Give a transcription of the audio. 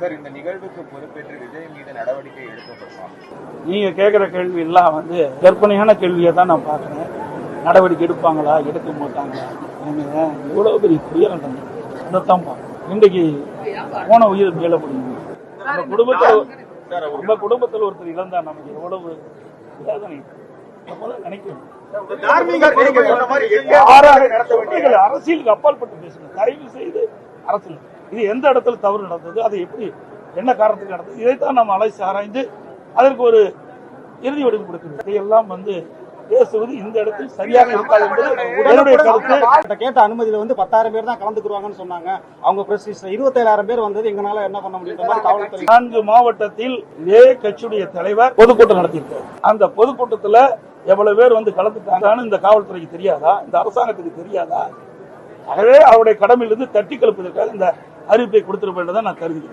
Sir இந்த நிகழ்வுக்கு பொறுப்பேற்று விஜய் மீது நடவடிக்கை எடுக்கப்படுமா நீங்க கேட்குற கேள்வி எல்லாம் வந்து கற்பனையான கேள்வியை தான் நான் பார்க்குறேன். நடவடிக்கை எடுப்பாங்களா எடுக்க மாட்டாங்களா? ஏங்க, எவ்வளவு பெரிய துயரம் நடந்தது அதைத்தான் பார்க்கணும். இன்றைக்கு போன உயிர் மேல முடியும்? நம்ம குடும்பத்தில் நம்ம குடும்பத்தில் ஒருத்தர் இழந்தா நமக்கு எவ்வளவு வேதனை. நினைக்கணும் அரசியலுக்கு அப்பாற்பட்டு பேசுங்க. தயவு செய்து அரசியல் இது எந்த இடத்துல தவறு நடந்தது அது எப்படி என்ன காரணத்துக்கு நடந்தது இதைத்தான் நம்ம அலைசி ஆராய்ந்து அதற்கு ஒரு இறுதி வடிவு கொடுக்கணும் இதையெல்லாம் வந்து பேசுவது இந்த இடத்தில் சரியாக இருக்காது என்பது கருத்து. கிட்ட அனுமதியில வந்து பத்தாயிரம் பேர் தான் கலந்துக்குருவாங்கன்னு சொன்னாங்க. அவங்க பிரஸ் இருபத்தேழாயிரம் பேர் வந்தது எங்களால என்ன பண்ண முடியுன்ற மாதிரி காவல்துறை நான்கு மாவட்டத்தில் இதே கட்சியுடைய தலைவர் பொதுக்கூட்டம் நடத்தியிருக்காரு. அந்த பொதுக்கூட்டத்துல எவ்வளவு பேர் வந்து கலந்துட்டாங்கன்னு இந்த காவல்துறைக்கு தெரியாதா? இந்த அரசாங்கத்துக்கு தெரியாதா? ஆகவே அவருடைய கடமையிலிருந்து தட்டி கழிப்பதற்காக இந்த அறிவிப்பை கொடுத்திருப்பேன் நான் கருதுகிறேன்.